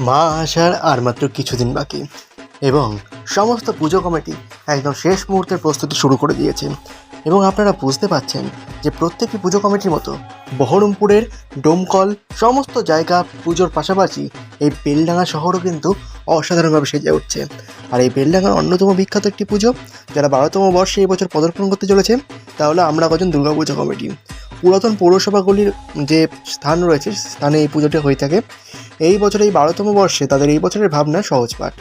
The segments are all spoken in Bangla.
মা আসার আর মাত্র কিছুদিন বাকি। এবং সমস্ত পুজো কমিটি একদম শেষ মুহূর্তের প্রস্তুতি শুরু করে দিয়েছে। এবং আপনারা বুঝতে পাচ্ছেন যে প্রত্যেকটি পুজো কমিটির মতো বহরমপুরের ডোমকল, সমস্ত জায়গা পুজোর পাশাপাশি এই বেলডাঙ্গা শহরও কিন্তু অসাধারণভাবে সেজে উঠছে। আর এই বেলডাঙ্গার অন্যতম বিখ্যাত একটি পুজো যারা বারোতম বর্ষে এই বছর পদার্পণ করতে চলেছে, তাহলে আমরা কজন দুর্গা পুজো কমিটি। পুরাতন পৌরসভাগুলির যে স্থান রয়েছে, স্থানে এই পুজোটি হয়ে থাকে। এই বছর এই বারোতম বর্ষে তাদের এই বছরের ভাবনা সহজ পাঠ।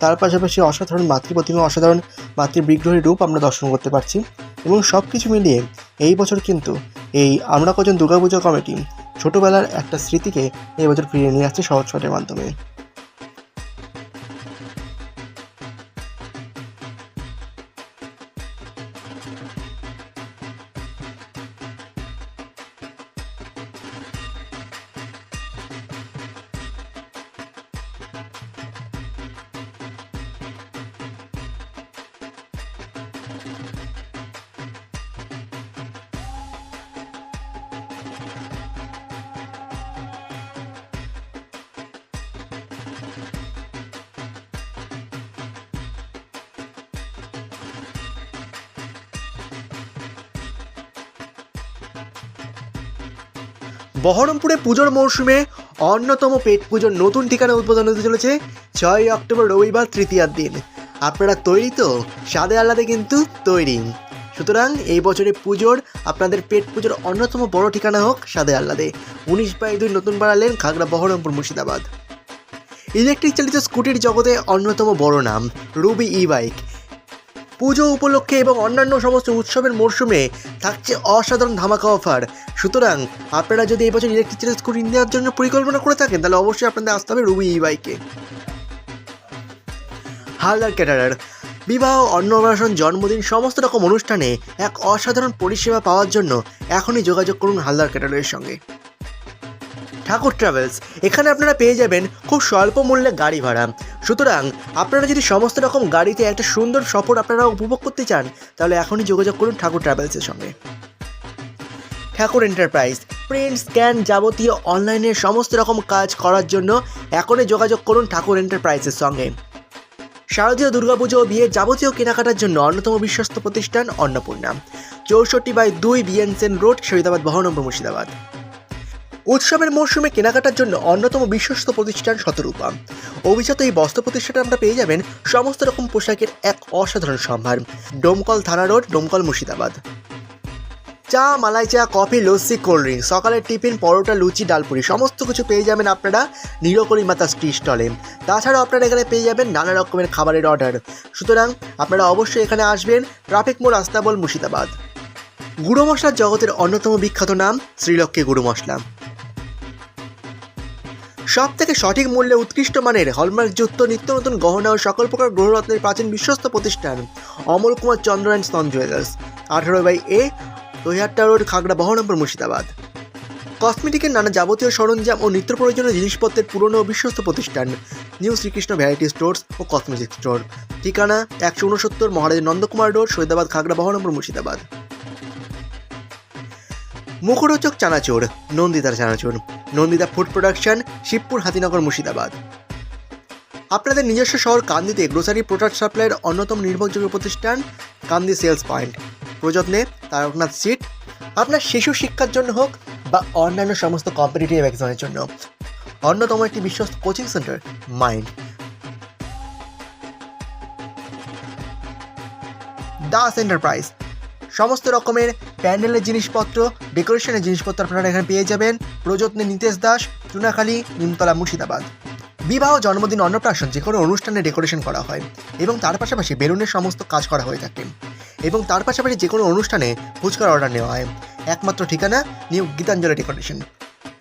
তার পাশাপাশি অসাধারণ মাতৃ প্রতিমা অসাধারণ মাতৃ বিগ্রহের রূপ আমরা দর্শন করতে পারছি এবং সব কিছু মিলিয়ে এই বছর কিন্তু এই আমরা কজন দুর্গাপুজো কমিটি ছোটোবেলার একটা স্মৃতিকে এই বছর ফিরিয়ে নিয়ে আসছে সহজ পাঠের মাধ্যমে। বহরমপুরে পুজোর মরশুমে অন্যতম পেট পুজোর নতুন ঠিকানা উদ্বোধন হতে চলেছে ছয় অক্টোবর রবিবার তৃতীয়ার দিন। আপনারা তৈরি তো, স্বাদে আহ্লাদে কিন্তু তৈরি। সুতরাং এই বছরে পুজোর, আপনাদের পেট পুজোর অন্যতম বড় ঠিকানা হোক সাদে আহ্লাদে উনিশ বাই দুই নতুন বাড়ালেন খাগড়া বহরমপুর মুর্শিদাবাদ। ইলেকট্রিক চালিত স্কুটির জগতে অন্যতম বড় নাম, রুবি ই বাইক পুজো উপলক্ষে এবং অন্যান্য সমস্ত উৎসবের মরশুমে থাকছে অসাধারণ ধামাকা অফার। সুতরাং আপনারা যদি এই বছর ইলেকট্রিক স্কুটি নেওয়ার জন্য পরিকল্পনা করে থাকেন, তাহলে অবশ্যই আপনাদের আসতে হবে রুবি ই বাইকে হালদার ক্যাটারার, বিবাহ, অন্নপ্রাশন, জন্মদিন, সমস্ত রকম অনুষ্ঠানে এক অসাধারণ পরিষেবা পাওয়ার জন্য এখনই যোগাযোগ করুন হালদার ক্যাটারের সঙ্গে। ঠাকুর ট্রাভেলস এখানে আপনারা পেয়ে যাবেন খুব স্বল্প মূল্যে গাড়ি ভাড়া। সুতরাং আপনারা যদি সমস্ত রকম গাড়িতে একটা সুন্দর সফর আপনারা উপভোগ করতে চান, তাহলে এখনই যোগাযোগ করুন ঠাকুর ট্রাভেলসের সঙ্গে। ঠাকুর এন্টারপ্রাইজ, প্রিন্ট, স্ক্যান যাবতীয় অনলাইনে সমস্ত রকম কাজ করার জন্য এখনই যোগাযোগ করুন ঠাকুর এন্টারপ্রাইজের সঙ্গে। শারদীয় দুর্গাপুজো ও বিয়ের যাবতীয় কেনাকাটার জন্য অন্যতম বিশ্বস্ত প্রতিষ্ঠান অন্নপূর্ণা। চৌষট্টি বাই দুই বিএনসেন রোড, শহীদাবাদ, বহরমপুর, মুর্শিদাবাদ। উৎসবের মরশুমে কেনাকাটার জন্য অন্যতম বিশ্বস্ত প্রতিষ্ঠান শতরূপা। অভিজাত এই বস্ত্র প্রতিষ্ঠানে আমরা পেয়ে যাবেন সমস্ত রকম পোশাকের এক অসাধারণ সম্ভার। ডোমকল থানা রোড, ডোমকল মুর্শিদাবাদ। চা, মালাই চা, কফি, লস্যি, কোল্ড ড্রিঙ্ক সকালের টিফিন, পরোটা, লুচি, ডালপুরি, সমস্ত কিছু পেয়ে যাবেন আপনারা নীলকরি মাতা টি স্টলে। তাছাড়াও আপনারা এখানে পেয়ে যাবেন নানা রকমের খাবারের অর্ডার। সুতরাং আপনারা অবশ্যই এখানে আসবেন ট্রাফিক মোড়, আস্তাবল, মুর্শিদাবাদ। গুঁড়ো মশলার জগতের অন্যতম বিখ্যাত নাম শ্রীলক্ষ্মী গুঁড়ো মশলা সব থেকে সঠিক মূল্যে উৎকৃষ্ট মানের হলমার্কযুক্ত নিত্য নতুন গহনা ও সকল প্রকার গ্রহরত্নের প্রাচীন বিশ্বস্ত প্রতিষ্ঠান অমল কুমার চন্দ্র অ্যান্ড স্তন জুয়েলার্স, আঠারো by A, Dahiyatta road, Khagra Berhampore Murshidabad. কসমেটিকের নানা যাবতীয় সরঞ্জাম ও নিত্য প্রয়োজনীয় জিনিসপত্রের পুরনো ও বিশ্বস্ত প্রতিষ্ঠান, নিউ শ্রীকৃষ্ণ ভ্যারাইটি স্টোর্স ও কসমেটিক স্টোর। ঠিকানা একশো উনসত্তর মহারাজ নন্দকুমার রোড সৈদাবাদ খাগড়া বহরমপুর মুর্শিদাবাদ। মুখরোচক চানাচুর, নন্দিতার চানাচুর। Nandita food production, Shibpur Hatinagar Murshidabad. আপনাদের নিজস্ব শহর কান্দিতে গ্রোসারি প্রোডাক্ট সাপ্লাইয়ের অন্যতম নির্ভরযোগ্য প্রতিষ্ঠান কান্দি সেলস পয়েন্ট। প্রযত্নে তারকনাথ সিট। আপনার শিশু শিক্ষার জন্য হোক বা অন্যান্য সমস্ত কম্পিটিটিভ এক্সামের জন্য। অন্যতম একটি বিশ্বস্ত coaching centre mind Das enterprise. সমস্ত রকমের প্যান্ডেলের জিনিসপত্র, ডেকোরেশনের জিনিসপত্র আপনারা এখানে পেয়ে যাবেন। প্রযত্নে নিতেশ দাস, চুনাখালী, নিমতলা, মুর্শিদাবাদ। বিবাহ, জন্মদিন, অন্নপ্রাশন, যে কোনো অনুষ্ঠানে ডেকোরেশন করা হয় এবং তার পাশাপাশি বেলুনের সমস্ত কাজ করা হয়ে থাকে এবং তার পাশাপাশি যে কোনো অনুষ্ঠানে ফুচকার অর্ডার নেওয়া হয়। একমাত্র ঠিকানা, নিউ গীতাঞ্জলি ডেকোরেশন।